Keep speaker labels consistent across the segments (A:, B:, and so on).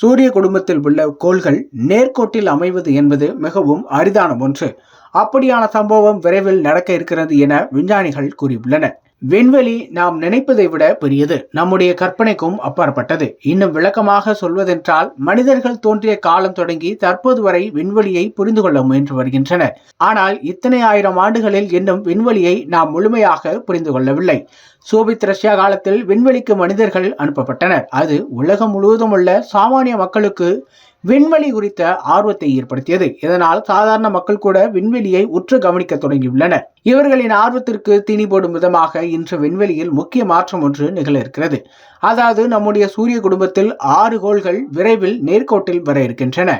A: சூரிய குடும்பத்தில் உள்ள கோள்கள் நேர்கோட்டில் அமைவது என்பது மிகவும் அரிதான ஒன்று. அப்படியான சம்பவம் விரைவில் நடக்க இருக்கிறது என விஞ்ஞானிகள் கூறியுள்ளனர். விண்வெளி நாம் நினைப்பதை விட பெரியது. நம்முடைய கற்பனைக்கும் அப்பாற்பட்டது. இன்னும் விளக்கமாக சொல்வதென்றால் மனிதர்கள் தோன்றிய காலம் தொடங்கி தற்போது வரை விண்வெளியை புரிந்து கொள்ள முயன்று வருகின்றனர். ஆனால் இத்தனை ஆயிரம் ஆண்டுகளில் இன்னும் விண்வெளியை நாம் முழுமையாக புரிந்து கொள்ளவில்லை. சோபித் ரஷ்யா காலத்தில் விண்வெளிக்கு மனிதர்கள் அனுப்பப்பட்டனர். அது உலகம் முழுவதும் உள்ள சாமானிய மக்களுக்கு விண்வெளி குறித்த ஆர்வத்தை ஏற்படுத்தியது. இதனால் சாதாரண மக்கள் கூட விண்வெளியை உற்று கவனிக்க தொடங்கியுள்ளனர். இவர்களின் ஆர்வத்திற்கு தீனி போடும் விதமாக இன்று விண்வெளியில் முக்கிய மாற்றம் ஒன்று நிகழ இருக்கிறது அதாவது நம்முடைய சூரிய குடும்பத்தில் ஆறு கோள்கள் விரைவில் நேர்கோட்டில் வர இருக்கின்றன.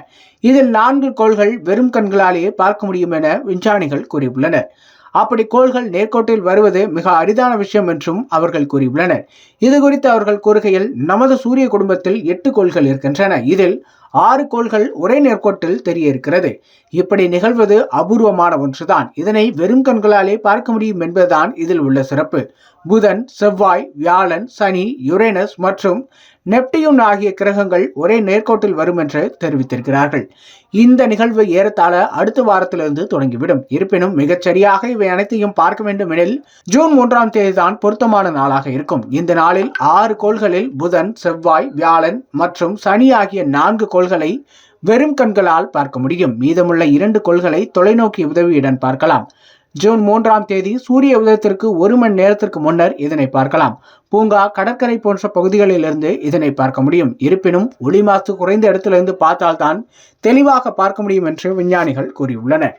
A: இதில் நான்கு கோள்கள் வெறும் கண்களாலேயே பார்க்க முடியும் என விஞ்ஞானிகள் கூறியுள்ளனர். அப்படி கோள்கள் நேர்கோட்டில் வருவது மிக அரிதான விஷயம் என்றும் அவர்கள் கூறியுள்ளனர். இது குறித்து அவர்கள் கூறுகையில் நமது சூரிய குடும்பத்தில் எட்டு கோள்கள் இருக்கின்றன. இதில் ஆறு கோள்கள் ஒரே நேர்கோட்டில் தெரிய இருக்கிறது இப்படி நிகழ்வது அபூர்வமான ஒன்றுதான். இதனை வெறும் கண்களாலே பார்க்க முடியும் என்பதுதான் இதில் உள்ள சிறப்பு. புதன் செவ்வாய் வியாழன் சனி யுரேனஸ் மற்றும் நெப்டியூன் ஆகிய கிரகங்கள் ஒரே நேர்கோட்டில் வரும் என்று தெரிவித்திருக்கிறார்கள். இந்த நிகழ்வு ஏறத்தாழ அடுத்த வாரத்திலிருந்து தொடங்கிவிடும். இருப்பினும் மிகச்சரியாக இவை அனைத்தையும் பார்க்க வேண்டும் எனில் ஜூன் மூன்றாம் தேதி தான் பொருத்தமான நாளாக இருக்கும். இந்த நாளில் ஆறு கோள்களில் புதன் செவ்வாய் வியாழன் மற்றும் சனி ஆகிய நான்கு கோள்களை வெறும் கண்களால் பார்க்க முடியும். மீதமுள்ள இரண்டு கோள்களை தொலைநோக்கி உதவியுடன் பார்க்கலாம். ஜூன் மூன்றாம் தேதி சூரிய உதயத்திற்கு ஒரு மணி நேரத்திற்கு முன்னர் இதனை பார்க்கலாம். பூங்கா கடற்கரை போன்ற பகுதிகளிலிருந்து இதனை பார்க்க முடியும். இருப்பினும் ஒளி மாசு குறைந்த இடத்திலிருந்து பார்த்தால்தான் தெளிவாக பார்க்க முடியும் என்று விஞ்ஞானிகள் கூறியுள்ளனர்.